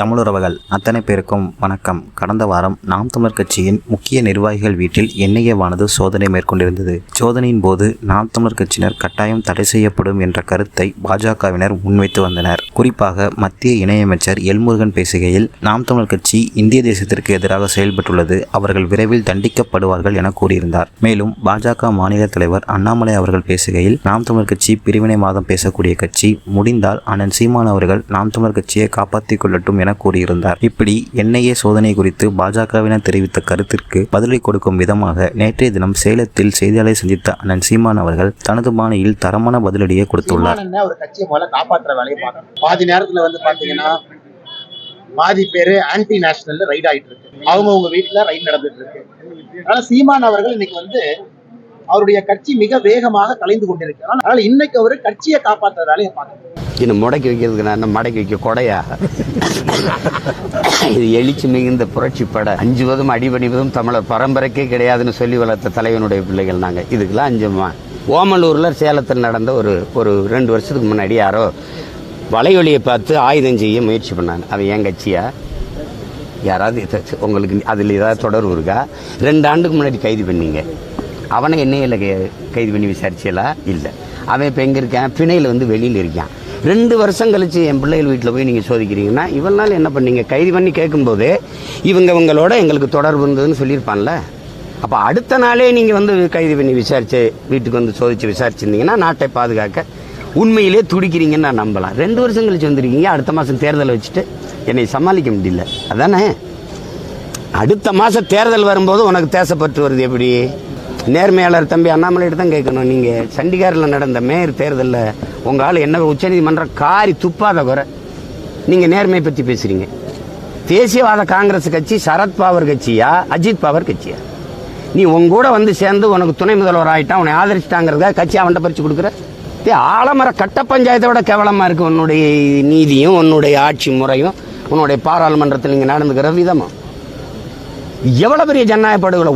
தமிழுறவுகள் அத்தனை பேருக்கும் வணக்கம். கடந்த வாரம் நாம் தமிழர் கட்சியின் முக்கிய நிர்வாகிகள் வீட்டில் என்ஐஏவானது சோதனை மேற்கொண்டிருந்தது. சோதனையின் போது நாம் தமிழர் கட்சியினர் கட்டாயம் தடை செய்யப்படும் என்ற கருத்தை பாஜகவினர் முன்வைத்து வந்தனர். குறிப்பாக மத்திய இணையமைச்சர் எல்முருகன் பேசுகையில் நாம் தமிழர் கட்சி இந்திய தேசத்திற்கு எதிராக செயல்பட்டுள்ளது அவர்கள் விரைவில் தண்டிக்கப்படுவார்கள் என கூறியிருந்தார். மேலும் பாஜக மாநில தலைவர் அண்ணாமலை அவர்கள் பேசுகையில் நாம் தமிழர் கட்சி பிரிவினை மாதம் பேசக்கூடிய கட்சி முடிந்தால் அண்ணன் சீமான் அவர்கள் நாம் தமிழர் கட்சியை காப்பாற்றிக் கொள்ளட்டும் என கூறியிருந்தார். இப்படி என்ஐஏ சோதனை குறித்து பாஜகவினர் தெரிவித்த கருத்திற்கு பதிலை கொடுக்கும் விதமாக நேற்றைய தினம் சேலத்தில் செய்தியாளரை சந்தித்த அண்ணன் சீமான் அவர்கள் தனது பாணியில் தரமான பதிலடியை கொடுத்துள்ளார். பாதி நேரத்துல வந்து பாத்தீங்கன்னா பாதி பேரு ஆன்டி நேஷனல்ல ரைட் ஆயிட்டு இருக்கு அவங்க உங்க வீட்டுல ரைட் நடந்துட்டு இருக்கு அதனால சீமான் அவர்கள் இன்னைக்கு வந்து அவருடைய கட்சி மிக வேகமாக கலைந்து கொண்டிருக்கிறார் அதனால இன்னைக்கு அவரு கட்சியை காப்பாற்றுற வேலையை பார்க்கணும். இன்னும் முடக்கி வைக்கிறதுக்கு நான் மடக்கி வைக்க கொடையா? இது எழுச்சி மிகுந்த புரட்சி பட. அஞ்சுவதும் அடிபணிவதும் தமிழர் பரம்பரைக்கே கிடையாதுன்னு சொல்லி வளர்த்த தலைவனுடைய பிள்ளைகள் நாங்கள் இதுக்கெல்லாம் அஞ்சுமா? ஓமலூரில் சேலத்தில் நடந்த ஒரு ஒரு ரெண்டு வருஷத்துக்கு முன்னாடி யாரோ வலையொலியை பார்த்து ஆயுதம் செய்ய முயற்சி பண்ணாங்க. அது என் கட்சியா? யாராவது உங்களுக்கு அதில் ஏதாவது தொடர்பு இருக்கா? ரெண்டு ஆண்டுக்கு முன்னாடி கைது பண்ணீங்க. அவனை என்னையில் கைது பண்ணி விசாரிச்சலா இல்லை. அவன் இப்போ எங்கே இருக்கான்? பிணையில் வந்து வெளியில் இருக்கான். ரெண்டு வருஷம் கழிச்சு என் பிள்ளைகள் வீட்டில் போய் நீங்கள் சோதிக்கிறீங்கன்னா இவ்வளோ நாள் என்ன பண்ணீங்க? கைது பண்ணி கேட்கும்போது இவங்க இவங்களோட எங்களுக்கு தொடர்பு இருந்ததுன்னு சொல்லியிருப்பான்ல. அப்போ அடுத்த நாளே நீங்கள் வந்து கைது பண்ணி விசாரித்து வீட்டுக்கு வந்து சோதிச்சு விசாரிச்சிருந்தீங்கன்னா நாட்டை பாதுகாக்க உண்மையிலே துடிக்கிறீங்கன்னு நான் நம்பலாம். ரெண்டு வருஷம் கழிச்சு வந்திருக்கீங்க அடுத்த மாதம் தேர்தலை வச்சுட்டு என்னை சமாளிக்க முடியல. அதானே? அடுத்த மாதம் தேர்தல் வரும்போது உனக்கு தேசப்பட்டு வருது எப்படி? நேர்மையாளர் தம்பி அண்ணாமலையிட்ட தான் கேட்கணும். நீங்கள் சண்டிகாரில் நடந்த மேயர் தேர்தலில் உங்கள் ஆள் என்ன உச்சநீதிமன்றம் காரி துப்பாத குறை? நீங்கள் நேர்மையை பற்றி பேசுகிறீங்க தேசியவாத காங்கிரஸ் கட்சி சரத்பவர் கட்சியா அஜித் பவர் கட்சியா? நீ உங்க கூட வந்து சேர்ந்து உனக்கு துணை முதல்வர் ஆகிட்டான் உன்னை ஆதரிச்சிட்டாங்கிறத கட்சி அவன்கிட்ட பறிச்சு கொடுக்குற? தே ஆலமர கட்ட பஞ்சாயத்தை விட கேவலமா உன்னுடைய நீதியும் உன்னுடைய ஆட்சி முறையும் உன்னுடைய பாராளுமன்றத்தில் நீங்கள் நடந்துக்கிற விதமும். எவ்வளோ பெரிய ஜனநாயக படுகொலை